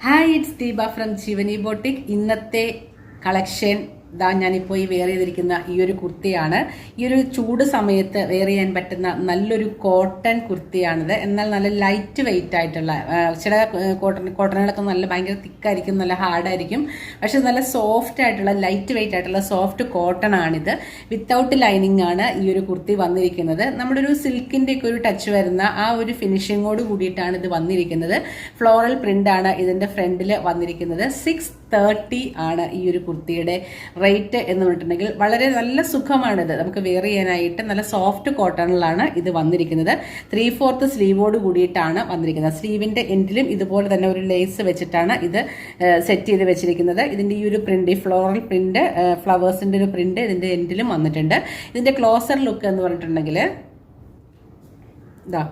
Hi it's Deepa from Jeevani boutique ഇന്നത്തെ collection ഇതാ ഞാനിപ്പോൾ ഈ വെയർ ചെയ്തിരിക്കുന്ന ഈ ഒരു കുർത്തിയാണ്. ഈ ഒരു ചൂട് സമയത്ത് വെയർ ചെയ്യാൻ പറ്റുന്ന നല്ലൊരു കോട്ടൺ കുർത്തിയാണിത്. എന്നാൽ നല്ല ലൈറ്റ് വെയിറ്റ് ആയിട്ടുള്ള ചില കോട്ടൺ കോട്ടണുകളൊക്കെ നല്ല ഭയങ്കര തിക്കായിരിക്കും നല്ല ഹാർഡായിരിക്കും പക്ഷെ നല്ല സോഫ്റ്റ് ആയിട്ടുള്ള ലൈറ്റ് വെയിറ്റ് ആയിട്ടുള്ള സോഫ്റ്റ് കോട്ടൺ ആണിത്. വിത്തൗട്ട് ലൈനിങ് ആണ് ഈ ഒരു കുർത്തി വന്നിരിക്കുന്നത്. നമ്മുടെ ഒരു സിൽക്കിന്റെ ഒക്കെ ഒരു ടച്ച് വരുന്ന ആ ഒരു ഫിനിഷിങ്ങോട് കൂടിയിട്ടാണ് ഇത് വന്നിരിക്കുന്നത്. ഫ്ലോറൽ ആണ് ഇതിന്റെ ഫ്രണ്ടിൽ വന്നിരിക്കുന്നത്. സിക്സ് തേർട്ടി ആണ് ഈ ഒരു കുർത്തിയുടെ റേറ്റ് എന്ന് പറഞ്ഞിട്ടുണ്ടെങ്കിൽ വളരെ നല്ല സുഖമാണിത്. നമുക്ക് വെയർ ചെയ്യാനായിട്ട് നല്ല സോഫ്റ്റ് കോട്ടണിലാണ് ഇത് വന്നിരിക്കുന്നത്. ത്രീ ഫോർത്ത് സ്ലീവോട് കൂടിയിട്ടാണ് വന്നിരിക്കുന്നത്. സ്ലീവിന്റെ എൻഡിലും ഇതുപോലെ തന്നെ ഒരു ലേസ് വെച്ചിട്ടാണ് ഇത് സെറ്റ് ചെയ്ത് വെച്ചിരിക്കുന്നത്. ഇതിന്റെ ഈ ഒരു പ്രിന്റ് ഈ ഫ്ലോറൽ പ്രിന്റ് ഫ്ലവേഴ്സിന്റെ ഒരു പ്രിന്റ് ഇതിന്റെ എൻഡിലും വന്നിട്ടുണ്ട്. ഇതിന്റെ ക്ലോസർ ലുക്ക് എന്ന് പറഞ്ഞിട്ടുണ്ടെങ്കിൽ ഇതാ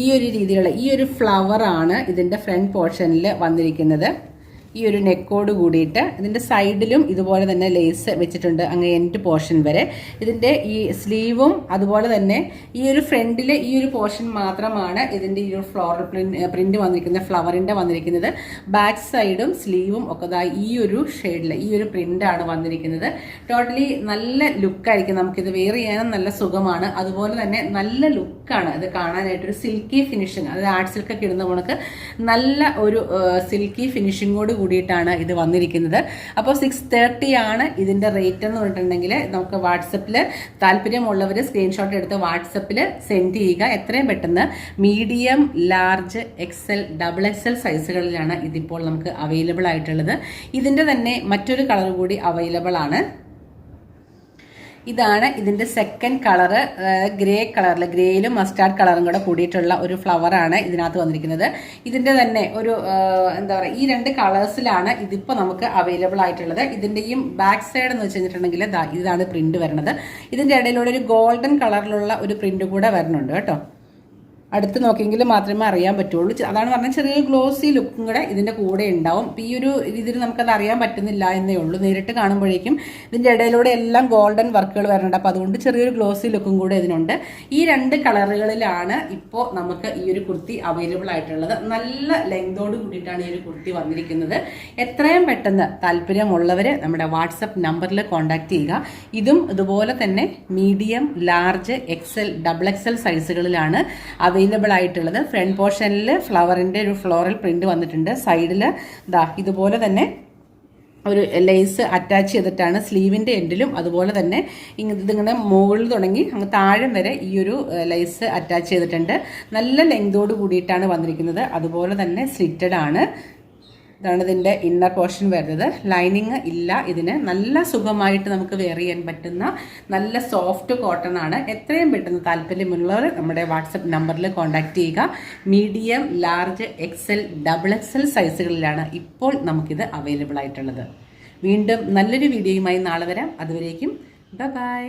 ഈ ഒരു രീതിയിലുള്ള ഈ ഒരു ഫ്ലവർ ആണ് ഇതിന്റെ ഫ്രണ്ട് പോർഷനിൽ വന്നിരിക്കുന്നത്. ഈ ഒരു നെക്കോട് കൂടിയിട്ട് ഇതിന്റെ സൈഡിലും ഇതുപോലെ തന്നെ ലേസ് വെച്ചിട്ടുണ്ട് അങ്ങ് എൻഡ് പോർഷൻ വരെ. ഇതിന്റെ ഈ സ്ലീവും അതുപോലെ തന്നെ ഈ ഒരു ഫ്രണ്ടിലെ ഈ ഒരു പോർഷൻ മാത്രമാണ് ഇതിന്റെ ഈ ഒരു ഫ്ലോറൽ പ്രിന്റ് വന്നിരിക്കുന്നത് ഫ്ലവറിന്റെ വന്നിരിക്കുന്നത്. ബാക്ക് സൈഡും സ്ലീവും ഒക്കെ ഈ ഒരു ഷെയ്ഡിൽ ഈ ഒരു പ്രിന്റാണ് വന്നിരിക്കുന്നത്. ടോട്ടലി നല്ല ലുക്കായിരിക്കും നമുക്കിത്. വെയർ ചെയ്യാനും നല്ല സുഖമാണ്. അതുപോലെ തന്നെ നല്ല ലുക്കാണ് ഇത് കാണാനായിട്ട്. ഒരു സിൽക്കി ഫിനിഷിങ് അതായത് ആർട്ട് സിൽക്കൊക്കെ ഇടുന്ന കണക്ക് നല്ല ഒരു സിൽക്കി ഫിനിഷിങ്ങോട് കൂടിയിട്ടാണ് ഇത് വന്നിരിക്കുന്നത്. അപ്പോൾ സിക്സ് തേർട്ടി ആണ് ഇതിന്റെ റേറ്റ് എന്ന് പറഞ്ഞിട്ടുണ്ടെങ്കിൽ നമുക്ക് വാട്സപ്പിൽ താല്പര്യമുള്ളവർ സ്ക്രീൻഷോട്ട് എടുത്ത് വാട്സപ്പിൽ സെൻഡ് ചെയ്യുക. എത്രയും പെട്ടെന്ന് medium large XL double XL സൈസുകളിലാണ് ഇതിപ്പോൾ നമുക്ക് അവൈലബിൾ ആയിട്ടുള്ളത്. ഇതിന്റെ തന്നെ മറ്റൊരു കളർ കൂടി അവൈലബിൾ ആണ്. ഇതാണ് ഇതിന്റെ സെക്കൻഡ് കളറ് ഗ്രേ കളറിൽ ഗ്രേയിലും മസ്റ്റാർഡ് കളറും കൂടെ കൂടിയിട്ടുള്ള ഒരു ഫ്ലവർ ആണ് ഇതിനകത്ത് വന്നിരിക്കുന്നത്. ഇതിന്റെ തന്നെ ഒരു എന്താ പറയുക ഈ രണ്ട് കളേഴ്സിലാണ് ഇതിപ്പോ നമുക്ക് അവൈലബിൾ ആയിട്ടുള്ളത്. ഇതിന്റെയും ബാക്ക് സൈഡ് എന്ന് വെച്ച് കഴിഞ്ഞിട്ടുണ്ടെങ്കിൽ ദാ ഇതാണ് പ്രിന്റ് വരുന്നത്. ഇതിന്റെ ഇടയിലൂടെ ഒരു ഗോൾഡൻ കളറിലുള്ള ഒരു പ്രിന്റ് കൂടെ വരുന്നുണ്ട് കേട്ടോ. അടുത്ത് നോക്കിയെങ്കിൽ മാത്രമേ അറിയാൻ പറ്റുള്ളൂ. അതാണ് പറഞ്ഞാൽ ചെറിയൊരു ഗ്ലോസി ലുക്കും കൂടെ ഇതിന്റെ കൂടെ ഉണ്ടാവും. ഈ ഒരു രീതിയിൽ നമുക്കത് അറിയാൻ പറ്റുന്നില്ല എന്നേ ഉള്ളൂ. നേരിട്ട് കാണുമ്പോഴേക്കും ഇതിന്റെ ഇടയിലൂടെ എല്ലാം ഗോൾഡൻ വർക്കുകൾ വരുന്നുണ്ട്. അപ്പോൾ അതുകൊണ്ട് ചെറിയൊരു ഗ്ലോസി ലുക്കും കൂടെ ഇതിനുണ്ട്. ഈ രണ്ട് കളറുകളിലാണ് ഇപ്പോൾ നമുക്ക് ഈ ഒരു കുർത്തി അവൈലബിൾ ആയിട്ടുള്ളത്. നല്ല ലെങ്തോട് കൂടിയിട്ടാണ് ഈ ഒരു കുർത്തി വന്നിരിക്കുന്നത്. എത്രയും പെട്ടെന്ന് താല്പര്യമുള്ളവർ നമ്മുടെ വാട്സപ്പ് നമ്പറിൽ കോൺടാക്ട് ചെയ്യുക. ഇതും ഇതുപോലെ തന്നെ medium large XL double XL സൈസുകളിലാണ് available ആയിട്ടുള്ളത്. ഫ്രണ്ട് പോർഷനിൽ ഫ്ലവറിന്റെ ഒരു ഫ്ലോറൽ പ്രിന്റ് വന്നിട്ടുണ്ട്. സൈഡിൽ ദാ ഇതുപോലെ തന്നെ ഒരു ലേസ് അറ്റാച്ച് ചെയ്തിട്ടാണ് സ്ലീവിന്റെ എൻഡിലും അതുപോലെ തന്നെ ഇങ്ങ- ഇതിങ്ങനെ മുകളിൽ തുടങ്ങി അങ്ങ് താഴെ വരെ ഈ ഒരു ലേസ് അറ്റാച്ച് ചെയ്തിട്ടുണ്ട്. നല്ല ലെങ്തോട് കൂടിയിട്ടാണ് വന്നിരിക്കുന്നത്. അതുപോലെ തന്നെ സ്ലിറ്റഡ് ആണ്. ഇതാണ് ഇതിന്റെ ഇന്നർ പോർഷൻ വരുന്നത്. ലൈനിങ് ഇല്ല ഇതിന്. നല്ല സുഖമായിട്ട് നമുക്ക് വെയർ ചെയ്യാൻ പറ്റുന്ന നല്ല സോഫ്റ്റ് കോട്ടൺ ആണ്. എത്രയും പെട്ടെന്ന് താല്പര്യമുള്ളവർ നമ്മുടെ വാട്സപ്പ് നമ്പറിൽ കോൺടാക്ട് ചെയ്യുക. Medium large XL double XL സൈസുകളിലാണ് ഇപ്പോൾ നമുക്കിത് അവൈലബിൾ ആയിട്ടുള്ളത്. വീണ്ടും നല്ലൊരു വീഡിയോയുമായി നാളെ വരാം. അതുവരേക്കും ബൈ